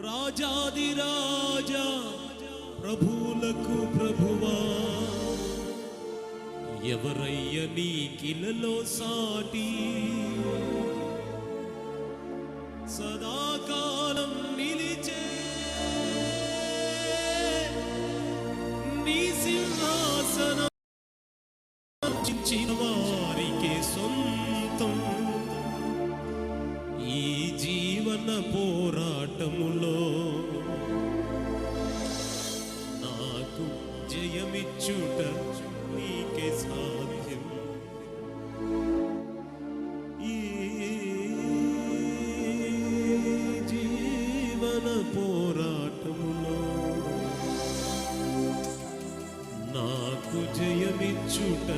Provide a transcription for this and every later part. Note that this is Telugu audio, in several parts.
రాజాది రాజా ప్రభువులకు ప్రభువా. ఎవరయ్య నీ కిలలో సాటి? വിച്ചുട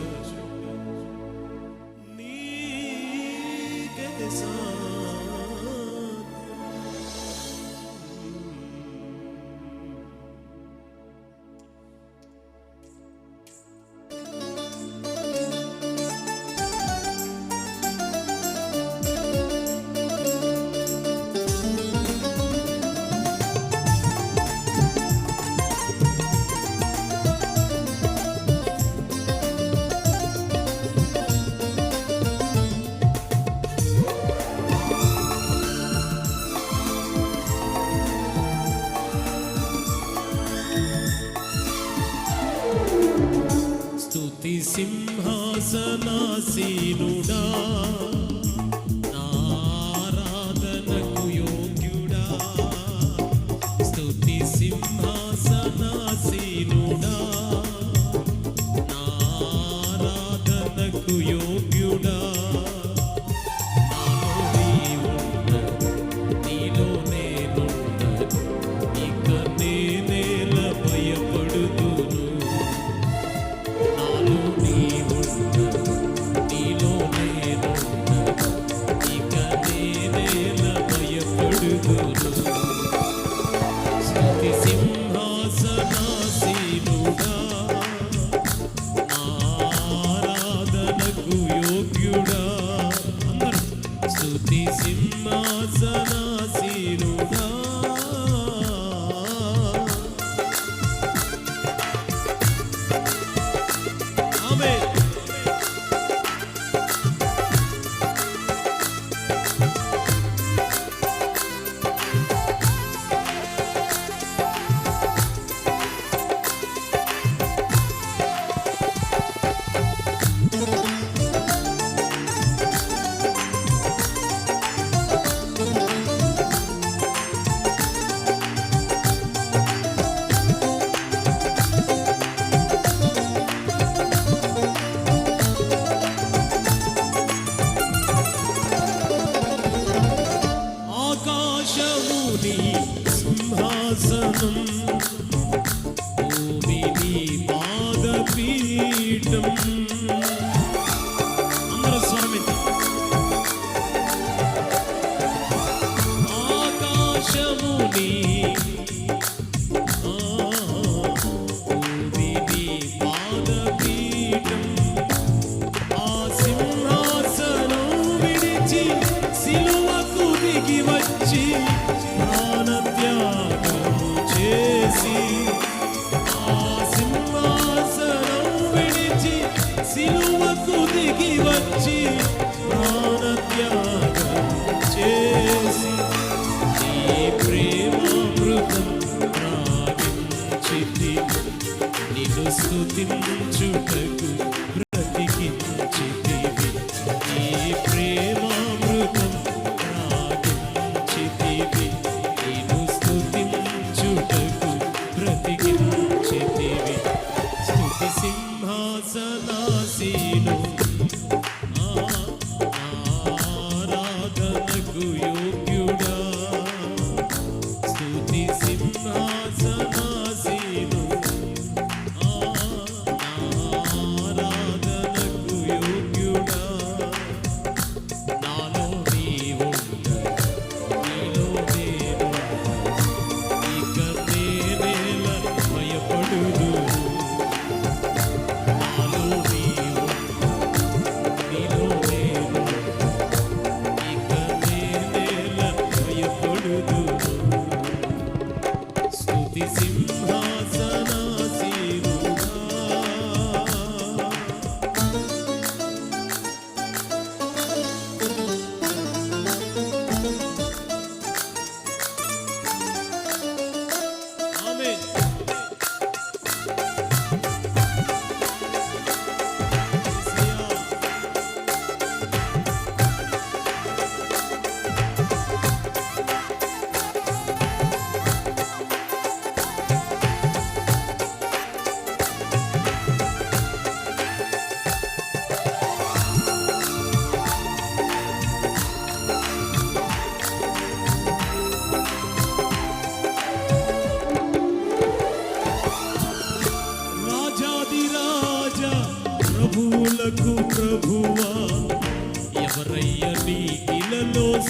వచ్చి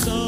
soul.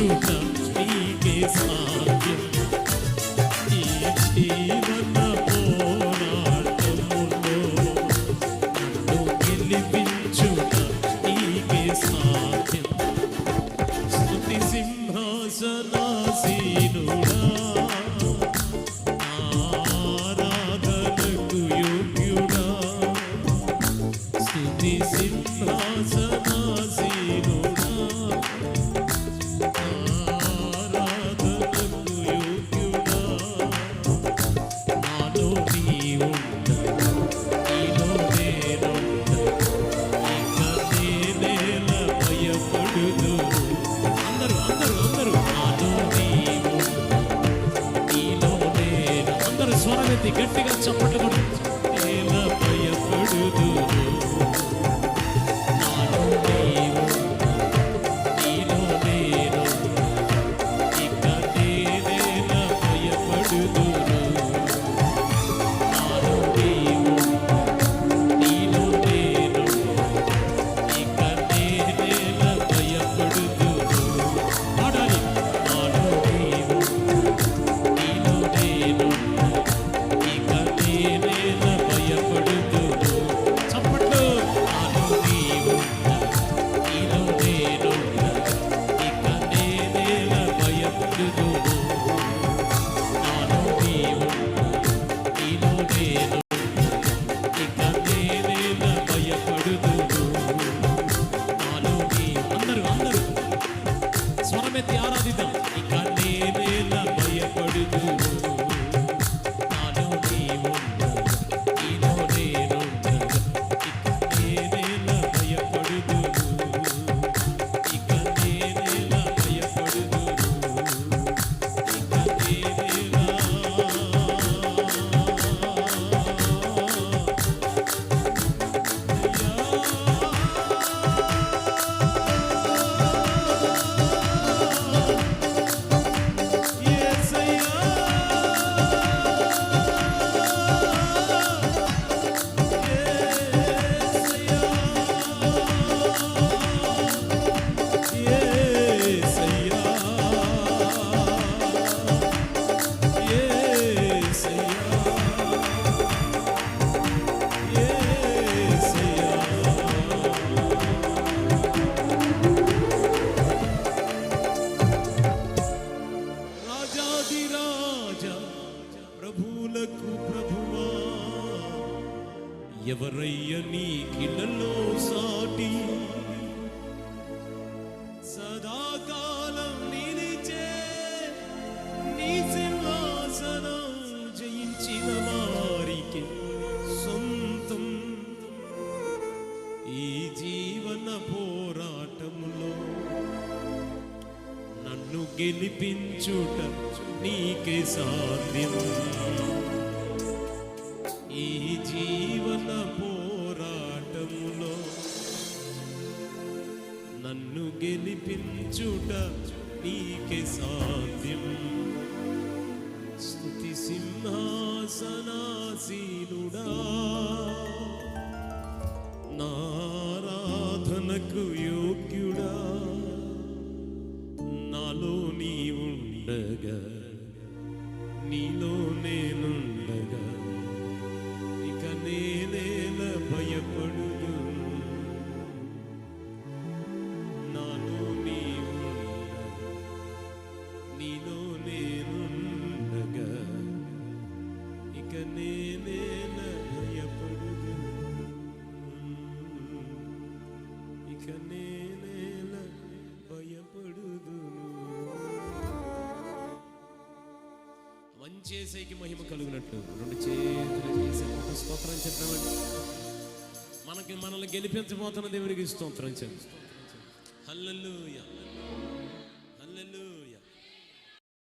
You. ധ്യാനാതീതം ఎవరయ్య నీ కిళ్ళలో సాటి? సదాకాలం నిలిచే నీ సింహాసనం జయించిన వారికి సొంతం. ఈ జీవన పోరాటములో నన్ను గెలిపించుట నీకే సాధ్యం. వినిపించుట నీకే సాధ్యం. స్థుతి సింహాసనాసీనుడా. నారాధనకు యోగ్యుడా. నాలో నీవుండగా ఇక నేనేల భయపడుదును. మంచేసేకి మహిమ కలుగునట్లు. రెండు చేతులు చేసే స్తోత్రం చెప్తామండి మనకి మనల్ని గెలిపించబోతున్న దేవుడికి స్తోత్రం చెప్తాం హల్లెలూయా.